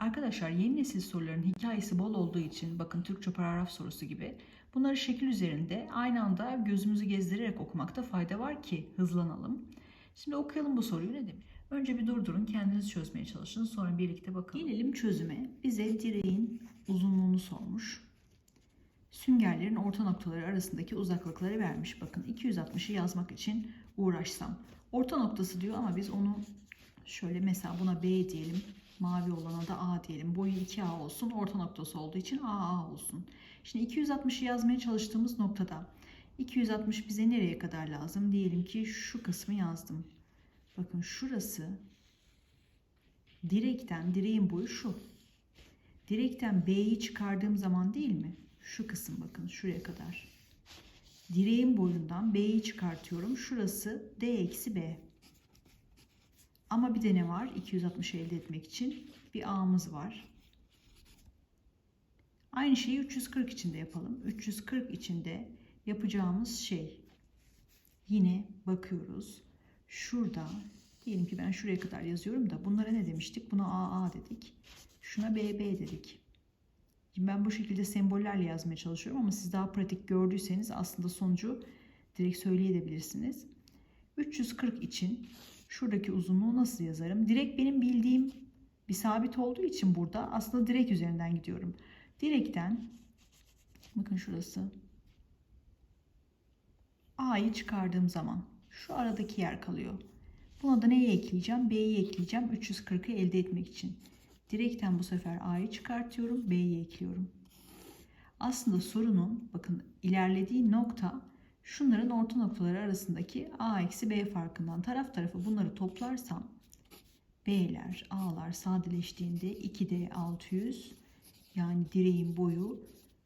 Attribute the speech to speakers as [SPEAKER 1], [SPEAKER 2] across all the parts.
[SPEAKER 1] Arkadaşlar yeni nesil soruların hikayesi bol olduğu için bakın Türkçe paragraf sorusu gibi bunları şekil üzerinde aynı anda gözümüzü gezdirerek okumakta fayda var ki hızlanalım. Şimdi okuyalım bu soruyu ne demiş? Önce bir durdurun kendiniz çözmeye çalışın sonra birlikte bakalım. Gelelim çözüme. Bize direğin uzunluğunu sormuş. Süngerlerin orta noktaları arasındaki uzaklıkları vermiş. Bakın 260'ı yazmak için uğraşsam. Orta noktası diyor ama biz onu şöyle mesela buna B diyelim. Mavi olana da A diyelim. Boyu 2A olsun. Orta noktası olduğu için AA olsun. Şimdi 260'ı yazmaya çalıştığımız noktada 260 bize nereye kadar lazım? Diyelim ki şu kısmı yazdım. Bakın şurası direkten, direğin boyu şu. Direkten B'yi çıkardığım zaman değil mi? Şu kısım bakın şuraya kadar. Direğin boyundan B'yi çıkartıyorum. Şurası D eksi B. Ama bir de ne var? 260 elde etmek için bir A'mız var. Aynı şeyi 340 içinde yapalım. 340 içinde yapacağımız şey yine bakıyoruz. Şurada diyelim ki ben şuraya kadar yazıyorum da bunlara ne demiştik? Buna AA dedik. Şuna BB dedik. Şimdi ben bu şekilde sembollerle yazmaya çalışıyorum ama siz daha pratik gördüyseniz aslında sonucu direkt söyleyebilirsiniz. 340 için şuradaki uzunluğu nasıl yazarım? Direkt benim bildiğim bir sabit olduğu için burada aslında direkt üzerinden gidiyorum. Direkten bakın şurası A'yı çıkardığım zaman şu aradaki yer kalıyor. Buna da neyi ekleyeceğim? B'yi ekleyeceğim 340'ı elde etmek için. Direkten bu sefer A'yı çıkartıyorum, B'yi ekliyorum. Aslında sorunun bakın ilerlediği nokta şunların orta noktaları arasındaki A eksi B farkından taraf tarafa bunları toplarsam B'ler, A'lar sadeleştiğinde 2D 600 yani direğin boyu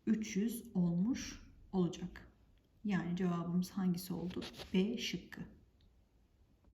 [SPEAKER 1] 300 olmuş olacak. Yani cevabımız hangisi oldu? B şıkkı.